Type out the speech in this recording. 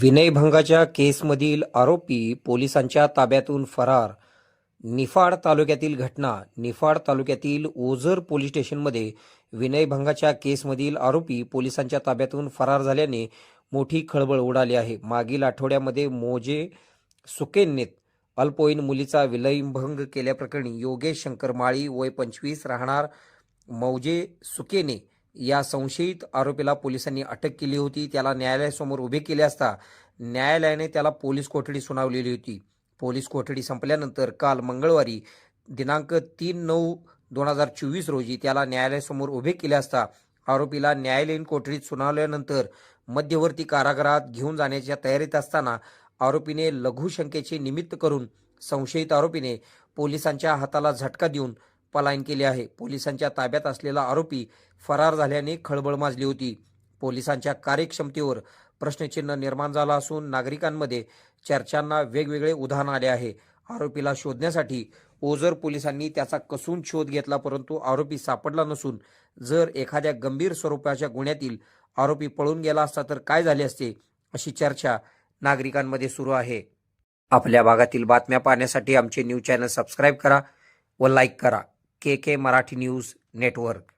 विनयभंगाच्या केसमधील आरोपी पोलिसांच्या ताब्यातून फरार. निफाड तालुक्यातील घटना निफाड तालुक्यातील ओझर पोलीस स्टेशनमध्ये विनयभंगाच्या केसमधील आरोपी पोलिसांच्या ताब्यातून फरार झाल्याने मोठी खळबळ उडाली आहे. मागील आठवड्यामध्ये मोजे सुकेन्नेत अल्पवयीन मुलीचा विलयभंग केल्याप्रकरणी योगेश शंकर माळी वय पंचवीस राहणार मौजे सुकेने या संशयित आरोपीला पोलिसांनी अटक केली होती. त्याला न्यायालयासमोर उभे केले असता न्यायालयाने त्याला पोलीस कोठडी सुनावलेली होती. पोलीस कोठडी संपल्यानंतर काल मंगळवारी दिनांक तीन नऊ दोन हजार चोवीस रोजी त्याला न्यायालयासमोर उभे केले असता आरोपीला न्यायालयीन कोठडीत सुनावल्यानंतर मध्यवर्ती कारागृहात घेऊन जाण्याच्या तयारीत असताना आरोपीने लघुशंकेचे निमित्त करून संशयित आरोपीने पोलिसांच्या हाताला झटका देऊन पलायन केले आहे. पोलिसांच्या ताब्यात असलेला आरोपी फरार झाल्याने खळबळ माजली होती. पोलिसांच्या कार्यक्षमतेवर प्रश्नचिन्ह निर्माण झाला असून नागरिकांमध्ये चर्चांना वेगवेगळे उधाण आले आहे. आरोपीला शोधण्यासाठी ओझर पोलिसांनी त्याचा कसून शोध घेतला परंतु आरोपी सापडला नसून जर एखाद्या गंभीर स्वरूपाच्या गुन्ह्यातील आरोपी पळून गेला असता तर काय झाले असते अशी चर्चा नागरिकांमध्ये सुरू आहे. आपल्या भागातील बातम्या पाहण्यासाठी आमचे न्यूज चॅनल सबस्क्राईब करा व लाईक करा. K K Marathi news network.